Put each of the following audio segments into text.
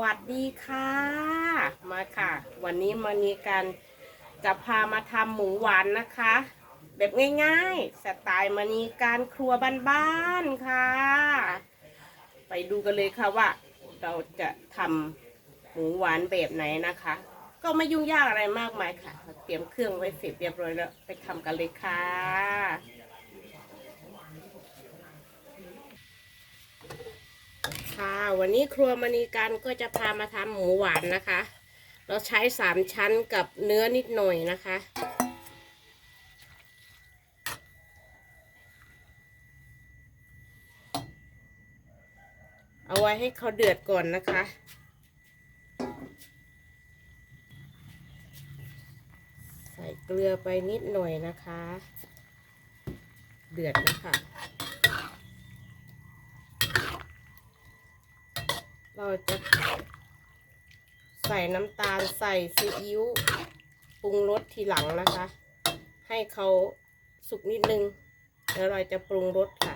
วัสดีค่ะ มาค่ะ วันนี้มานีกันจะพามาทำหมูหวานนะคะ แบบง่ายๆ สไตล์มานีการครัวบ้านๆค่ะ ไปดูกันเลยค่ะว่า เราจะทำหมูหวานแบบไหนนะคะ ก็ไม่ยุ่งยากอะไรมากมายค่ะ เตรียมเครื่องไว้เสร็จเรียบร้อยแล้ว ไปทำกันเลยค่ะ ค่ะ วันนี้ครัวมณีการก็จะพามาทำหมูหวานนะคะ เราใช้สามชั้นกับเนื้อนิดหน่อยนะคะ เอาไว้ให้เขาเดือดก่อนนะคะใส่เกลือไปนิดหน่อยนะคะ เดือดนะคะ เราจะใส่น้ำตาลใส่ซีอิ๊วปรุงรสทีหลังนะคะ ให้เขาสุกนิดนึง แล้วเราจะปรุงรสค่ะ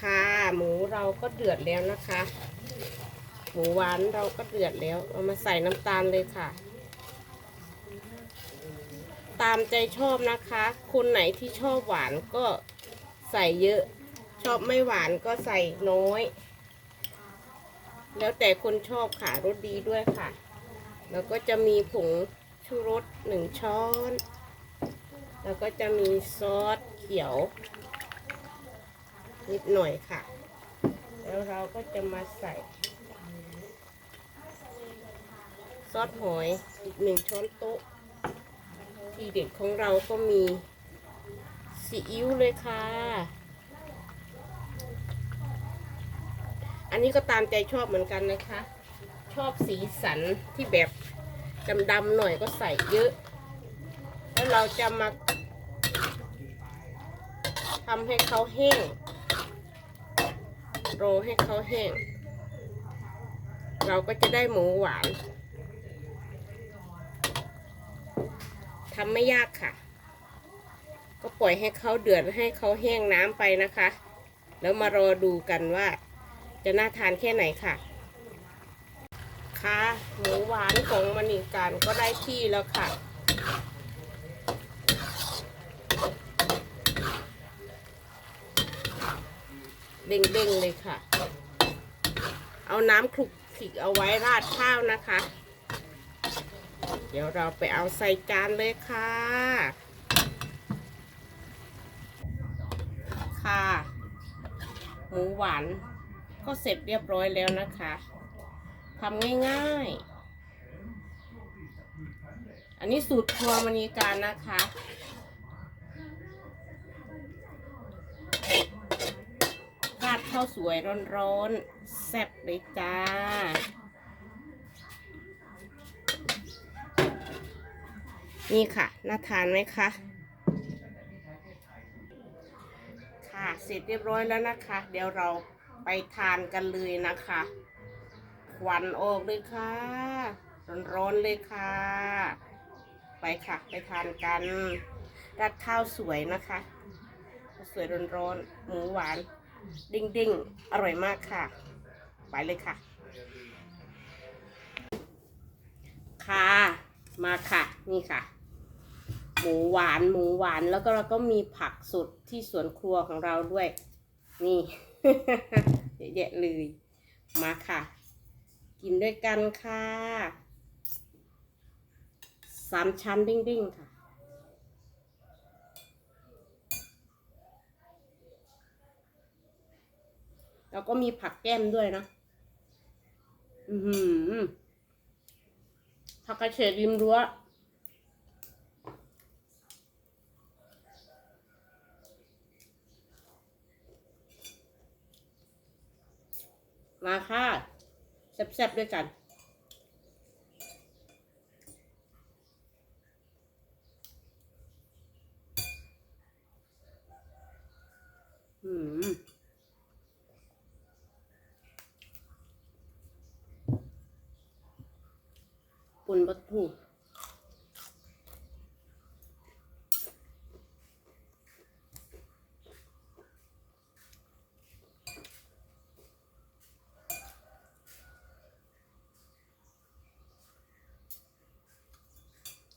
ค่ะหมูเราก็เดือดแล้วนะคะ หมูหวานเราก็เดือดแล้วเรามาใส่น้ำตาลเลยค่ะ ตามใจชอบนะคะ คนไหนที่ชอบหวานก็ใส่เยอะ ชอบไม่หวานก็ใส่น้อย แล้วแต่คนชอบค่ะรสดีด้วยค่ะ แล้วก็จะมีผงชูรสหนึ่งช้อน แล้วก็จะมีซอสเขียว นิดหน่อยค่ะ แล้วเราก็จะมาใส่ ซอสหอยอีกหนึ่งช้อนโต๊ะ ทีเด็ดของเราก็มีซีอิ๊วเลยค่ะ อันนี้ก็ตามใจชอบเหมือนกันนะคะ ชอบสีสันที่แบบดำๆหน่อยก็ใส่เยอะ แล้วเราจะมาทำให้เขาแห้ง โรให้เขาแห้ง เราก็จะได้หมูหวานทำไม่ยากค่ะ ก็ปล่อยให้เขาเดือดให้เขาแห้งน้ำไปนะคะ แล้วมารอดูกันว่า จะน่าทานแค่ไหนค่ะ ค่ะหมูหวานของมณีการก็ได้ที่แล้วค่ะ เด้งๆเลยค่ะ เอาน้ำคลุกคลิกเอาไว้ราดข้าวนะคะ เดี๋ยวเราไปเอาใส่จานเลยค่ะ ค่ะ หมูหวาน ก็เสร็จเรียบร้อยแล้วนะคะทำง่ายๆ อันนี้สูตรครัวมณีการนะคะราดข้าวสวยร้อนๆ แซ่บเลยจ้านี่ค่ะ น่าทานไหมคะ ค่ะ เสร็จเรียบร้อยแล้วนะคะ เดี๋ยวเรา ไปทานกันเลยนะคะควันออกเลยค่ะ ร้อนๆเลยค่ะ ไปค่ะ ไปทานกันราดข้าวสวยนะคะ สวยร้อนๆหมูหวาน ดิ้งๆอร่อยมากค่ะ ไปเลยค่ะ ค่ะ มาค่ะ นี่ค่ะ หมูหวาน หมูหวาน แล้วก็เราก็มีผักสดที่สวนครัวของเราด้วย นี่ เยอะแยะเลย มาค่ะ กินด้วยกันค่ะสามชั้นดิ้งๆค่ะแล้วก็มีผักแก้มด้วยนะ อือหือผักกระเฉดริมรั้ว มาค่ะแซ่บๆด้วยกัน อืมปุ่นบัตถู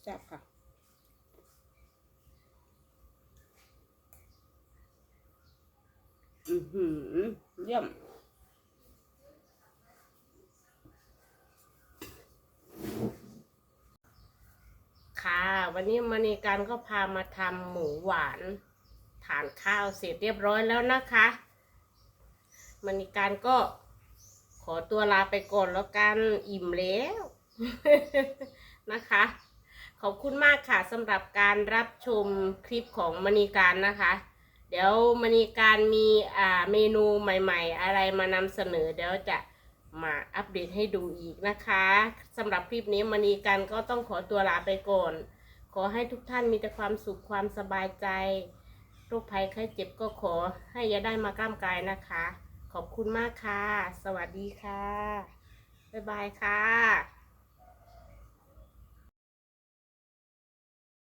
แซ่บค่ะอือหือเยี่ยมค่ะ วันนี้มณีการก็พามาทำหมูหวานทานข้าวเสร็จเรียบร้อยแล้วนะคะมณีการก็ขอตัวลาไปก่อนแล้วกันอิ่มแล้วนะคะ ขอบคุณมากค่ะสำหรับการรับชมคลิปของมณีการนะคะ เดี๋ยวมณีการมีอ่าเมนูใหม่ ๆ อะไรมานำเสนอ เดี๋ยวจะมาอัปเดตให้ดูอีกนะคะสำหรับคลิปนี้มณีการก็ต้องขอตัวลาไปก่อน ขอให้ทุกท่านมีแต่ความสุขความสบายใจโรคภัยไข้เจ็บก็ขอให้อย่าได้มากล้ามกายนะคะ ขอบคุณมากค่ะ สวัสดีค่ะบ๊ายบายค่ะ